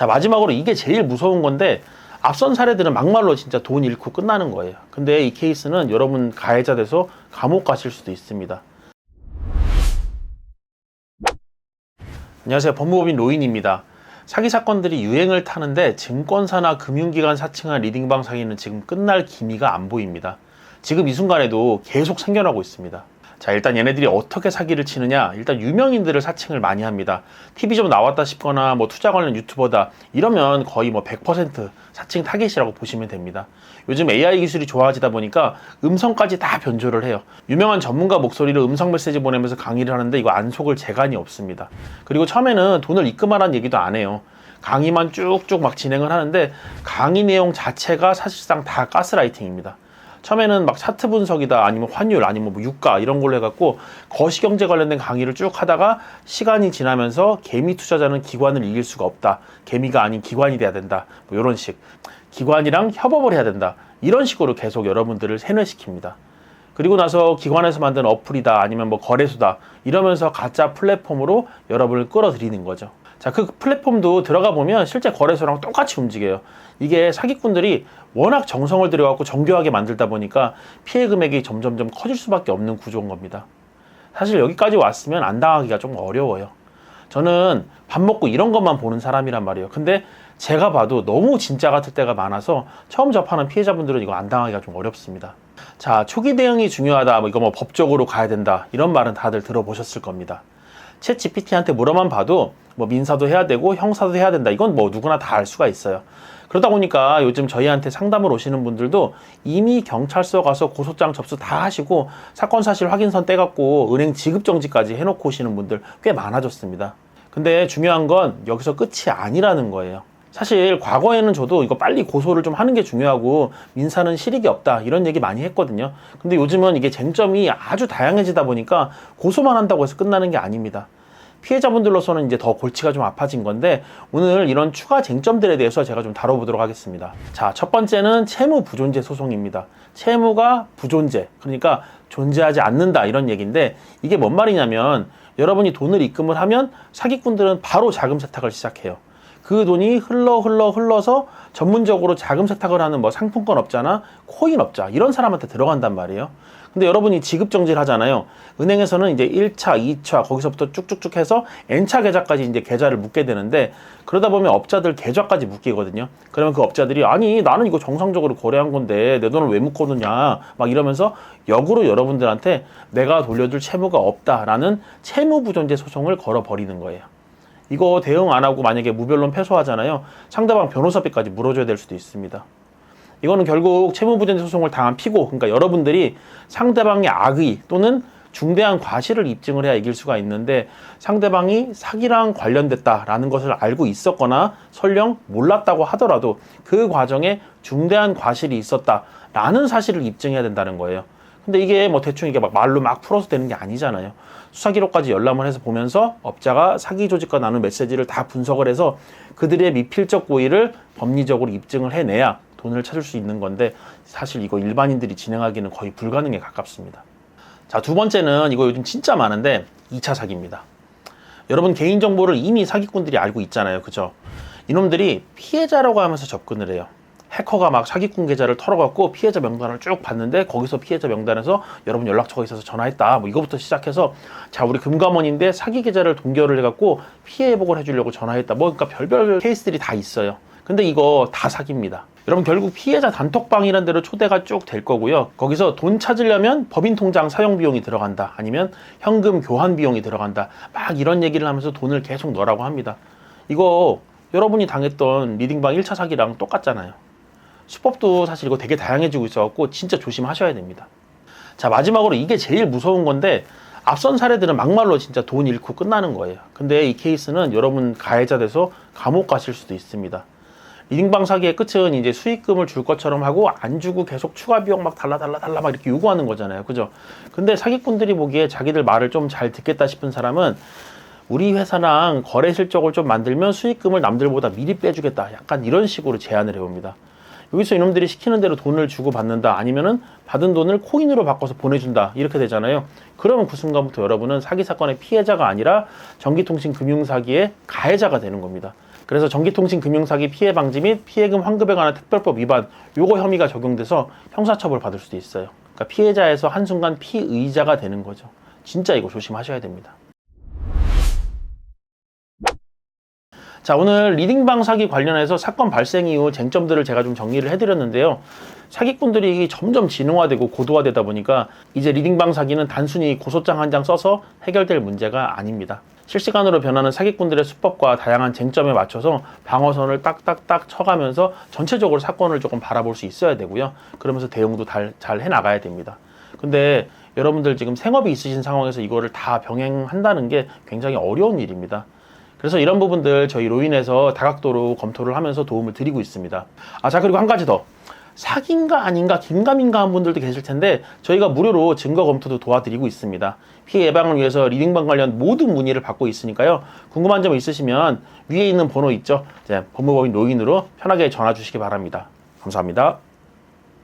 자, 마지막으로 이게 제일 무서운 건데 앞선 사례들은 막말로 진짜 돈 잃고 끝나는 거예요. 근데 이 케이스는 여러분 가해자 돼서 감옥 가실 수도 있습니다. 안녕하세요. 법무법인 로인입니다. 사기 사건들이 유행을 타는데 증권사나 금융기관 사칭한 리딩방 사기는 지금 끝날 기미가 안 보입니다. 지금 이 순간에도 계속 생겨나고 있습니다. 자, 일단 얘네들이 어떻게 사기를 치느냐? 일단 유명인들을 사칭을 많이 합니다. TV 좀 나왔다 싶거나 뭐 투자 관련 유튜버다 이러면 거의 뭐 100% 사칭 타겟이라고 보시면 됩니다. 요즘 AI 기술이 좋아지다 보니까 음성까지 다 변조를 해요. 유명한 전문가 목소리로 음성 메시지 보내면서 강의를 하는데 이거 안 속을 재간이 없습니다. 그리고 처음에는 돈을 입금하라는 얘기도 안 해요. 강의만 쭉쭉 막 진행을 하는데 강의 내용 자체가 사실상 다 가스라이팅입니다. 처음에는 막 차트 분석이다 아니면 환율 아니면 뭐 유가 이런 걸로 해갖고 거시경제 관련된 강의를 쭉 하다가 시간이 지나면서 개미 투자자는 기관을 이길 수가 없다. 개미가 아닌 기관이 돼야 된다. 뭐 이런 식. 기관이랑 협업을 해야 된다. 이런 식으로 계속 여러분들을 세뇌시킵니다. 그리고 나서 기관에서 만든 어플이다 아니면 뭐 거래소다 이러면서 가짜 플랫폼으로 여러분을 끌어들이는 거죠 자, 그 플랫폼도 들어가 보면 실제 거래소랑 똑같이 움직여요. 이게 사기꾼들이 워낙 정성을 들여갖고 정교하게 만들다 보니까 피해 금액이 점점점 커질 수밖에 없는 구조인 겁니다. 사실 여기까지 왔으면 안 당하기가 좀 어려워요. 저는 밥 먹고 이런 것만 보는 사람이란 말이에요. 근데 제가 봐도 너무 진짜 같을 때가 많아서 처음 접하는 피해자분들은 이거 안 당하기가 좀 어렵습니다. 자, 초기 대응이 중요하다. 뭐 이거 뭐 법적으로 가야 된다. 이런 말은 다들 들어보셨을 겁니다. 챗 GPT한테 물어만 봐도 뭐 민사도 해야 되고 형사도 해야 된다. 이건 뭐 누구나 다 알 수가 있어요. 그러다 보니까 요즘 저희한테 상담을 오시는 분들도 이미 경찰서 가서 고소장 접수 다 하시고 사건 사실 확인선 떼갖고 은행 지급 정지까지 해놓고 오시는 분들 꽤 많아졌습니다. 근데 중요한 건 여기서 끝이 아니라는 거예요. 사실 과거에는 저도 이거 빨리 고소를 좀 하는 게 중요하고 민사는 실익이 없다 이런 얘기 많이 했거든요. 근데 요즘은 이게 쟁점이 아주 다양해지다 보니까 고소만 한다고 해서 끝나는 게 아닙니다. 피해자분들로서는 이제 더 골치가 좀 아파진 건데 오늘 이런 추가 쟁점들에 대해서 제가 좀 다뤄보도록 하겠습니다. 자, 첫 번째는 채무 부존재 소송입니다. 채무가 부존재, 그러니까 존재하지 않는다 이런 얘기인데 이게 뭔 말이냐면 여러분이 돈을 입금을 하면 사기꾼들은 바로 자금 세탁을 시작해요. 그 돈이 흘러 흘러 흘러서 전문적으로 자금 세탁을 하는 뭐 상품권 업자나 코인 업자 이런 사람한테 들어간단 말이에요. 근데 여러분이 지급 정지를 하잖아요. 은행에서는 이제 1차, 2차 거기서부터 쭉쭉쭉 해서 N차 계좌까지 이제 계좌를 묻게 되는데 그러다 보면 업자들 계좌까지 묶이거든요. 그러면 그 업자들이 아니 나는 이거 정상적으로 거래한 건데 내 돈을 왜 묶어두냐 막 이러면서 역으로 여러분들한테 내가 돌려줄 채무가 없다라는 채무 부존재 소송을 걸어버리는 거예요. 이거 대응 안 하고 만약에 무변론 패소하잖아요. 상대방 변호사비까지 물어줘야 될 수도 있습니다. 이거는 결국 채무부전재 소송을 당한 피고, 그러니까 여러분들이 상대방의 악의 또는 중대한 과실을 입증을 해야 이길 수가 있는데 상대방이 사기랑 관련됐다라는 것을 알고 있었거나 설령 몰랐다고 하더라도 그 과정에 중대한 과실이 있었다라는 사실을 입증해야 된다는 거예요. 근데 이게 뭐 대충 이게 막 말로 막 풀어서 되는 게 아니잖아요. 수사 기록까지 열람을 해서 보면서 업자가 사기 조직과 나눈 메시지를 다 분석을 해서 그들의 미필적 고의를 법리적으로 입증을 해내야 돈을 찾을 수 있는 건데 사실 이거 일반인들이 진행하기는 거의 불가능에 가깝습니다. 자, 두 번째는 이거 요즘 진짜 많은데 2차 사기입니다. 여러분 개인정보를 이미 사기꾼들이 알고 있잖아요. 그죠? 이놈들이 피해자라고 하면서 접근을 해요. 해커가 막 사기꾼 계좌를 털어갖고 피해자 명단을 쭉 봤는데 거기서 피해자 명단에서 여러분 연락처가 있어서 전화했다. 뭐 이거부터 시작해서 자 우리 금감원인데 사기 계좌를 동결을 해갖고 피해 회복을 해주려고 전화했다. 뭐 그러니까 별별 케이스들이 다 있어요. 근데 이거 다 사기입니다. 여러분 결국 피해자 단톡방이라는 데로 초대가 쭉 될 거고요. 거기서 돈 찾으려면 법인 통장 사용 비용이 들어간다. 아니면 현금 교환 비용이 들어간다. 막 이런 얘기를 하면서 돈을 계속 넣으라고 합니다. 이거 여러분이 당했던 리딩방 1차 사기랑 똑같잖아요 수법도 사실 이거 되게 다양해지고 있어갖고 진짜 조심하셔야 됩니다. 자, 마지막으로 이게 제일 무서운 건데 앞선 사례들은 막말로 진짜 돈 잃고 끝나는 거예요. 근데 이 케이스는 여러분 가해자 돼서 감옥 가실 수도 있습니다. 리딩방 사기의 끝은 이제 수익금을 줄 것처럼 하고 안 주고 계속 추가 비용 막 달라 달라 달라 막 이렇게 요구하는 거잖아요. 그죠? 근데 사기꾼들이 보기에 자기들 말을 좀 잘 듣겠다 싶은 사람은 우리 회사랑 거래 실적을 좀 만들면 수익금을 남들보다 미리 빼주겠다. 약간 이런 식으로 제안을 해봅니다. 여기서 이놈들이 시키는 대로 돈을 주고 받는다 아니면은 받은 돈을 코인으로 바꿔서 보내준다 이렇게 되잖아요 그러면 그 순간부터 여러분은 사기 사건의 피해자가 아니라 전기통신 금융 사기의 가해자가 되는 겁니다 그래서 전기통신 금융사기 피해 방지 및 피해금 환급에 관한 특별법 위반 요거 혐의가 적용돼서 형사처벌 받을 수도 있어요. 그러니까 피해자에서 한순간 피의자가 되는 거죠. 진짜 이거 조심하셔야 됩니다. 자, 오늘 리딩방 사기 관련해서 사건 발생 이후 쟁점들을 제가 좀 정리를 해드렸는데요. 사기꾼들이 점점 진화되고 고도화되다 보니까 이제 리딩방 사기는 단순히 고소장 한 장 써서 해결될 문제가 아닙니다. 실시간으로 변하는 사기꾼들의 수법과 다양한 쟁점에 맞춰서 방어선을 딱딱딱 쳐가면서 전체적으로 사건을 조금 바라볼 수 있어야 되고요. 그러면서 대응도 잘, 잘 해나가야 됩니다. 근데 여러분들 지금 생업이 있으신 상황에서 이거를 다 병행한다는 게 굉장히 어려운 일입니다. 그래서 이런 부분들 저희 로인에서 다각도로 검토를 하면서 도움을 드리고 있습니다. 아, 자, 그리고 한 가지 더. 사기인가 아닌가 긴가민가 한 분들도 계실 텐데 저희가 무료로 증거 검토도 도와드리고 있습니다. 피해 예방을 위해서 리딩방 관련 모든 문의를 받고 있으니까요. 궁금한 점 있으시면 위에 있는 번호 있죠? 이제 법무법인 로인으로 편하게 전화 주시기 바랍니다. 감사합니다.